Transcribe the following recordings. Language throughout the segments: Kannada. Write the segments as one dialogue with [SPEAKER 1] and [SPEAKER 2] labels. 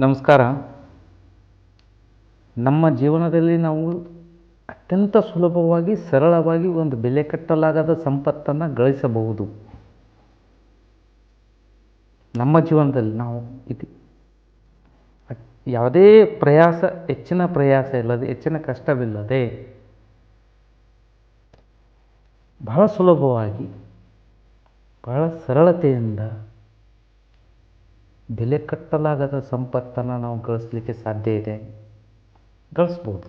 [SPEAKER 1] ನಮಸ್ಕಾರ. ನಮ್ಮ ಜೀವನದಲ್ಲಿ ನಾವು ಅತ್ಯಂತ ಸುಲಭವಾಗಿ, ಸರಳವಾಗಿ ಒಂದು ಬೆಲೆ ಕಟ್ಟಲಾಗದ ಸಂಪತ್ತನ್ನು ಗಳಿಸಬಹುದು. ನಮ್ಮ ಜೀವನದಲ್ಲಿ ನಾವು ಇದು ಯಾವುದೇ ಪ್ರಯಾಸ, ಹೆಚ್ಚಿನ ಪ್ರಯಾಸ ಇಲ್ಲದೆ, ಹೆಚ್ಚಿನ ಕಷ್ಟವಿಲ್ಲದೆ, ಬಹಳ ಸುಲಭವಾಗಿ, ಬಹಳ ಸರಳತೆಯಿಂದ ಬೆಲೆ ಕಟ್ಟಲಾಗದ ಸಂಪತ್ತನ್ನು ನಾವು ಗಳಿಸ್ಲಿಕ್ಕೆ ಸಾಧ್ಯ ಇದೆ. ಗಳಿಸ್ಬೋದು.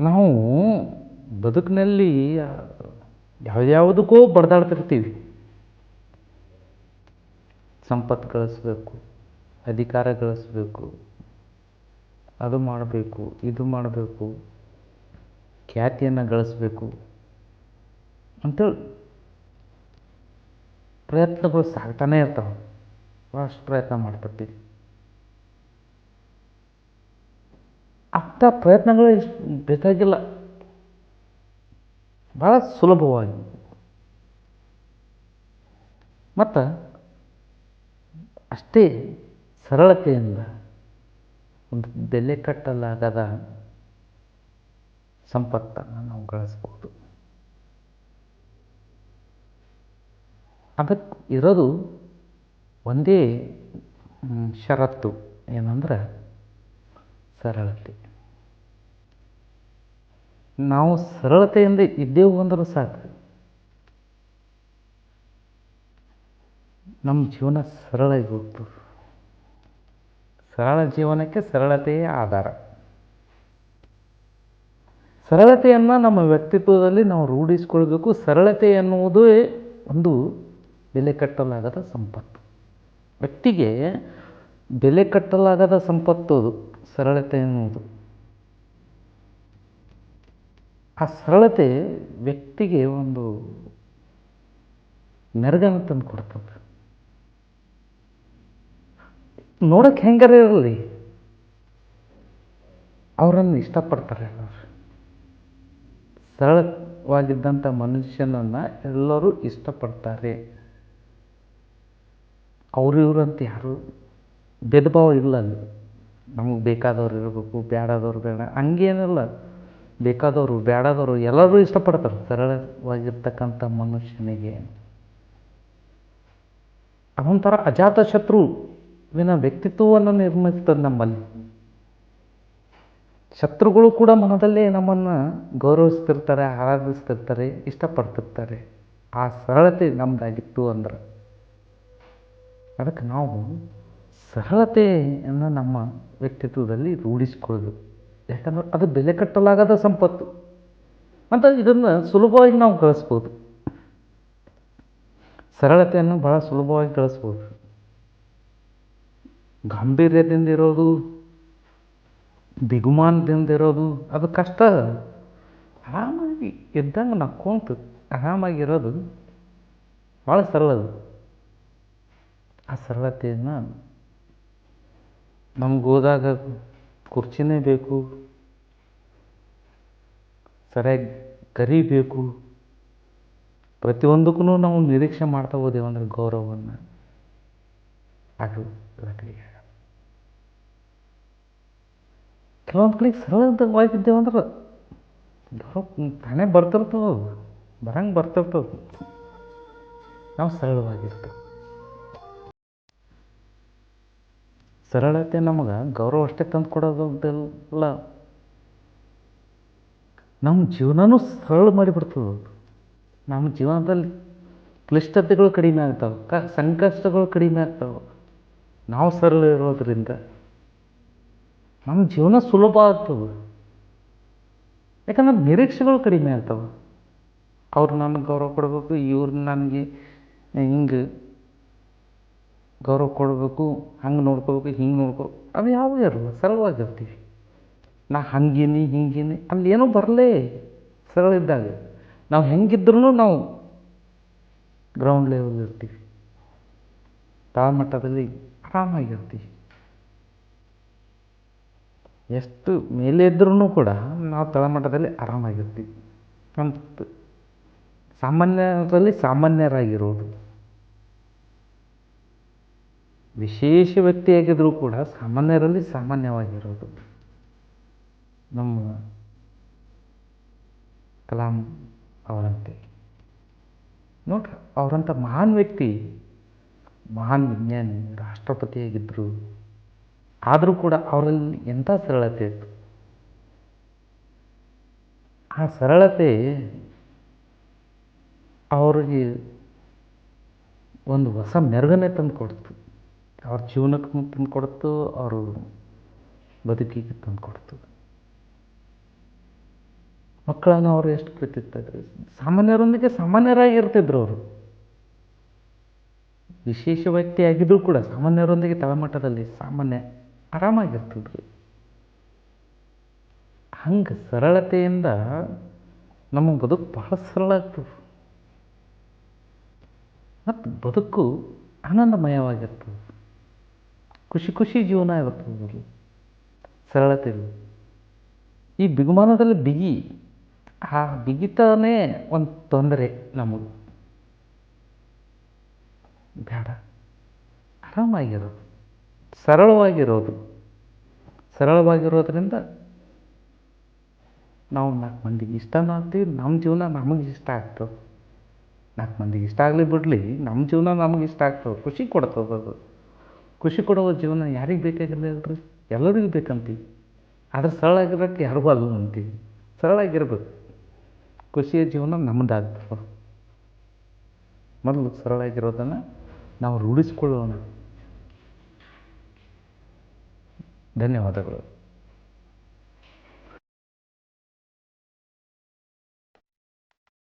[SPEAKER 1] ನಾವು ಬದುಕಿನಲ್ಲಿ ಯಾವ್ಯಾವುದಕ್ಕೂ ಬಡ್ದಾಡ್ತಿರ್ತೀವಿ. ಸಂಪತ್ತು ಗಳಿಸ್ಬೇಕು, ಅಧಿಕಾರ ಗಳಿಸ್ಬೇಕು, ಅದು ಮಾಡಬೇಕು, ಇದು ಮಾಡಬೇಕು, ಖ್ಯಾತಿಯನ್ನು ಗಳಿಸ್ಬೇಕು ಅಂತೇಳಿ ಪ್ರಯತ್ನಗಳು ಸಾಗ್ತಾನೇ ಇರ್ತಾವೆ. ಭಾಳಷ್ಟು ಪ್ರಯತ್ನ ಮಾಡ್ತಿರ್ತೀವಿ ಅಂಥ ಪ್ರಯತ್ನಗಳು ಇಷ್ಟು ಬೇಕಾಗಿಲ್ಲ. ಭಾಳ ಸುಲಭವಾಗಿ. ಮತ್ತು ಅಷ್ಟೇ ಸರಳತೆಯಿಂದ ಒಂದು ಬೆಲೆ ಕಟ್ಟಲಾಗದ ಸಂಪತ್ತನ್ನು ನಾವು ಗಳಿಸ್ಬೋದು. ಅದಕ್ಕೆ ಇರೋದು ಒಂದೇ ಷರತ್ತು. ಏನಂದ್ರೆ ಸರಳತೆ. ನಾವು ಸರಳತೆಯಿಂದ ಇದ್ದೇವು ಅಂದರೂ ಸಾಕು. ನಮ್ಮ ಜೀವನ ಸರಳಾಗಿ ಹೋಗ್ತದೆ. ಸರಳ ಜೀವನಕ್ಕೆ ಸರಳತೆಯೇ ಆಧಾರ. ಸರಳತೆಯನ್ನು ನಮ್ಮ ವ್ಯಕ್ತಿತ್ವದಲ್ಲಿ ನಾವು ರೂಢಿಸ್ಕೊಳ್ಬೇಕು. ಸರಳತೆ ಎನ್ನುವುದೇ ಒಂದು ಬೆಲೆ ಕಟ್ಟಲಾಗದ ಸಂಪತ್ತು. ವ್ಯಕ್ತಿಗೆ ಬೆಲೆ ಕಟ್ಟಲಾಗದ ಸಂಪತ್ತು ಅದು, ಸರಳತೆ ಎನ್ನುವುದು. ಆ ಸರಳತೆ ವ್ಯಕ್ತಿಗೆ ಒಂದು ನೆರಗನ್ನು ತಂದು ಕೊಡ್ತದೆ. ನೋಡಕ್ಕೆ ಹೆಂಗಾರ ಇರಲಿ, ಅವರನ್ನು ಇಷ್ಟಪಡ್ತಾರೆ ಎಲ್ಲರು. ಸರಳವಾಗಿದ್ದಂಥ ಮನುಷ್ಯನನ್ನು ಎಲ್ಲರೂ ಇಷ್ಟಪಡ್ತಾರೆ. ಅವರು ಇವರು ಅಂತ ಯಾರು ಭೇದ ಭಾವ ಇಲ್ಲ ಅಲ್ಲಿ. ನಮಗೆ ಬೇಕಾದವ್ರು ಇರಬೇಕು ಬೇಡಾದವ್ರು ಬೇಡ, ಹಂಗೇನಿಲ್ಲ. ಬೇಕಾದವರು ಬೇಡಾದವರು ಎಲ್ಲರೂ ಇಷ್ಟಪಡ್ತಾರೆ, ಸರಳವಾಗಿರ್ತಕ್ಕಂಥ ಮನುಷ್ಯನಿಗೆ. ಅವೊಂಥರ ಅಜಾತ ಶತ್ರುವಿನ ವ್ಯಕ್ತಿತ್ವವನ್ನು ನಿರ್ಮಿಸ್ತದೆ ನಮ್ಮಲ್ಲಿ. ಶತ್ರುಗಳು ಕೂಡ ಮನದಲ್ಲೇ ನಮ್ಮನ್ನು ಗೌರವಿಸ್ತಿರ್ತಾರೆ, ಆರಾಧಿಸ್ತಿರ್ತಾರೆ, ಇಷ್ಟಪಡ್ತಿರ್ತಾರೆ. ಆ ಸರಳತೆ ನಮ್ಮದಾಗಿತ್ತು ಅಂದ್ರೆ. ಅದಕ್ಕೆ ನಾವು ಸರಳತೆಯನ್ನು ನಮ್ಮ ವ್ಯಕ್ತಿತ್ವದಲ್ಲಿ ರೂಢಿಸ್ಕೊಳ್ಬೇಕು ಯಾಕಂದ್ರೆ ಅದು ಬೆಲೆ ಕಟ್ಟಲಾಗದ ಸಂಪತ್ತು. ಅಂತ ಇದನ್ನು ಸುಲಭವಾಗಿ ನಾವು ಕಳಿಸ್ಬೋದು ಸರಳತೆಯನ್ನು ಭಾಳ ಸುಲಭವಾಗಿ ಕಳಿಸ್ಬೋದು ಗಾಂಭೀರ್ಯದಿಂದ ಇರೋದು ಬಿಗುಮಾನದಿಂದ ಇರೋದು, ಅದು ಕಷ್ಟ. ಆರಾಮಾಗಿ ಇದ್ದಂಗೆ ನಕ್ಕೊಂತು ಆರಾಮಾಗಿರೋದು ಭಾಳ ಸರಳ ಅದು ಆ ಸರಳತೆಯನ್ನು ನಮ್ಗೆ ಹೋದಾಗ ಕುರ್ಚಿನೇ ಬೇಕು, ಸರಿಯಾಗಿ ಕರಿಬೇಕು ಪ್ರತಿಯೊಂದಕ್ಕೂ ನಾವು ನಿರೀಕ್ಷೆ ಮಾಡ್ತಾ ಹೋದೆವು ಅಂದ್ರೆ ಗೌರವವನ್ನು ಅದು ಕಡೆಗೆ ಕೆಲವೊಂದು ಕಡೆಗೆ ಸರಳವಾಗಿದ್ದೇವೆ ಅಂದ್ರೆ ಗೌರವ ತಾನೇ ಬರ್ತಿರ್ತವೆ ಬರಂಗೆ ಬರ್ತಿರ್ತವೆ ನಾವು ಸರಳವಾಗಿರ್ತೇವೆ. ಸರಳತೆ ನಮಗೆ ಗೌರವ ಅಷ್ಟೇ ತಂದು ಕೊಡೋದಲ್ಲ ನಮ್ಮ ಜೀವನನೂ ಸರಳ ಮಾಡಿಬಿಡ್ತದೆ ನಮ್ಮ ಜೀವನದಲ್ಲಿ ಕ್ಲಿಷ್ಟತೆಗಳು ಕಡಿಮೆ ಆಗ್ತಾವೆ, ಕ, ಸಂಕಷ್ಟಗಳು ಕಡಿಮೆ ಆಗ್ತಾವೆ. ನಾವು ಸರಳ ಇರೋದ್ರಿಂದ ನಮ್ಮ ಜೀವನ ಸುಲಭ ಆಗ್ತದೆ. ಯಾಕಂದ್ರೆ ನಿರೀಕ್ಷೆಗಳು ಕಡಿಮೆ ಆಗ್ತವೆ. ಅವ್ರು ನನಗೆ ಗೌರವ ಕೊಡಬೇಕು, ಇವ್ರು ನನಗೆ ಹಿಂಗೆ ಗೌರವ ಕೊಡಬೇಕು, ಹಂಗೆ ನೋಡ್ಕೋಬೇಕು, ಹಿಂಗೆ ನೋಡ್ಕೋ, ಅವು ಯಾವುದೂ ಇರಲ್ಲ, ಸರಳವಾಗಿರ್ತೀವಿ. ನಾ ಹಂಗೇನಿ, ಹಿಂಗೀನಿ, ಅಲ್ಲಿ ಏನೋ ಬರಲೇ ಸರಳ ಇದ್ದಾಗ, ನಾವು ಹೆಂಗಿದ್ರೂ ನಾವು ಗ್ರೌಂಡ್ ಲೆವೆಲ್ ಇರ್ತೀವಿ. ತಾಳ್ಮಟ್ಟದಲ್ಲಿ ಆರಾಮಾಗಿರ್ತೀವಿ. ಎಷ್ಟು ಮೇಲೆ ಇದ್ರೂ ಕೂಡ ನಾವು ತಳಮಟ್ಟದಲ್ಲಿ ಆರಾಮಾಗಿರ್ತೀವಿ. ಅಂತ. ಸಾಮಾನ್ಯದಲ್ಲಿ ಸಾಮಾನ್ಯರಾಗಿರೋದು. ವಿಶೇಷ ವ್ಯಕ್ತಿಯಾಗಿದ್ದರೂ ಕೂಡ ಸಾಮಾನ್ಯರಲ್ಲಿ ಸಾಮಾನ್ಯವಾಗಿರೋದು. ನಮ್ಮ ಕಲಾಂ ಅವರಂತೆ. ನೋಡ್ರಿ ಅವರಂಥ ಮಹಾನ್ ವ್ಯಕ್ತಿ, ಮಹಾನ್ ವಿಜ್ಞಾನಿ ರಾಷ್ಟ್ರಪತಿಯಾಗಿದ್ದರು ಆದರೂ ಕೂಡ ಅವರಲ್ಲಿ ಎಂಥ ಸರಳತೆ ಇತ್ತು? ಆ ಸರಳತೆ ಅವರಿಗೆ ಒಂದು ಹೊಸ ಮೆರುಗನ್ನೇ ತಂದು ಕೊಡ್ತು ಅವ್ರ ಜೀವನಕ್ಕೂ ತಂದು ಕೊಡ್ತು ಅವರು ಬದುಕಿಗೆ ತಂದು ಕೊಡ್ತು ಮಕ್ಕಳನ್ನು ಅವರು ಎಷ್ಟು ಪ್ರೀತಿಸ್ತಾಯಿದ್ರು? ಸಾಮಾನ್ಯರೊಂದಿಗೆ ಸಾಮಾನ್ಯರಾಗಿ ಇರ್ತಿದ್ರು ಅವರು. ವಿಶೇಷ ವ್ಯಕ್ತಿ ಆಗಿದ್ದರೂ ಕೂಡ ಸಾಮಾನ್ಯರೊಂದಿಗೆ ತಳಮಟ್ಟದಲ್ಲಿ ಸಾಮಾನ್ಯ ಆರಾಮಾಗಿರ್ತಿದ್ರು. ಹಂಗೆ ಸರಳತೆಯಿಂದ ನಮ್ಮ ಬದುಕು ಬಹಳ ಸರಳ ಆಗ್ತದೆ. ಮತ್ತು ಬದುಕು ಆನಂದಮಯವಾಗಿರ್ತದೆ. ಖುಷಿ ಖುಷಿ ಜೀವನ ಇರ್ತದೆ ಸರಳತೆ ಈ ಬಿಗುಮಾನದಲ್ಲಿ ಬಿಗಿ, ಆ ಬಿಗಿತನೇ ಒಂದು ತೊಂದರೆ ನಮಗೆ. ಬೇಡ ಆರಾಮಾಗಿರೋದು. ಸರಳವಾಗಿರೋದು. ಸರಳವಾಗಿರೋದ್ರಿಂದ ನಾವು ನಾಲ್ಕು ಮಂದಿಗೆ ಇಷ್ಟನೂ ಆಗ್ತೀವಿ ನಮ್ಮ ಜೀವನ ನಮಗೆ ಇಷ್ಟ ಆಗ್ತದೆ. ನಾಲ್ಕು ಮಂದಿಗೆ ಇಷ್ಟ ಆಗಲಿ ಬಿಡಲಿ ನಮ್ಮ ಜೀವನ ನಮಗೆ ಇಷ್ಟ ಆಗ್ತದೆ. ಖುಷಿ ಕೊಡ್ತದೆ ಅದು. ಖುಷಿ ಕೊಡುವ ಜೀವನ ಯಾರಿಗೆ ಬೇಕಾಗಿಲ್ಲ ಹೇಳ್ರಿ ಎಲ್ಲರಿಗೂ ಬೇಕಂತೀವಿ ಆದರೆ ಸರಳ ಆಗಿರೋಕ್ಕೆ ಯಾರಿಗೂ ಅಲ್ಲ ಅಂತೀವಿ ಸರಳ ಆಗಿರ್ಬೇಕು. ಖುಷಿಯ ಜೀವನ ನಮ್ಮದಾಗ್ತದೆ ಮೊದಲು ಸರಳಾಗಿರೋದನ್ನು ನಾವು ರೂಢಿಸ್ಕೊಳ್ಳೋಣ. ಧನ್ಯವಾದಗಳು.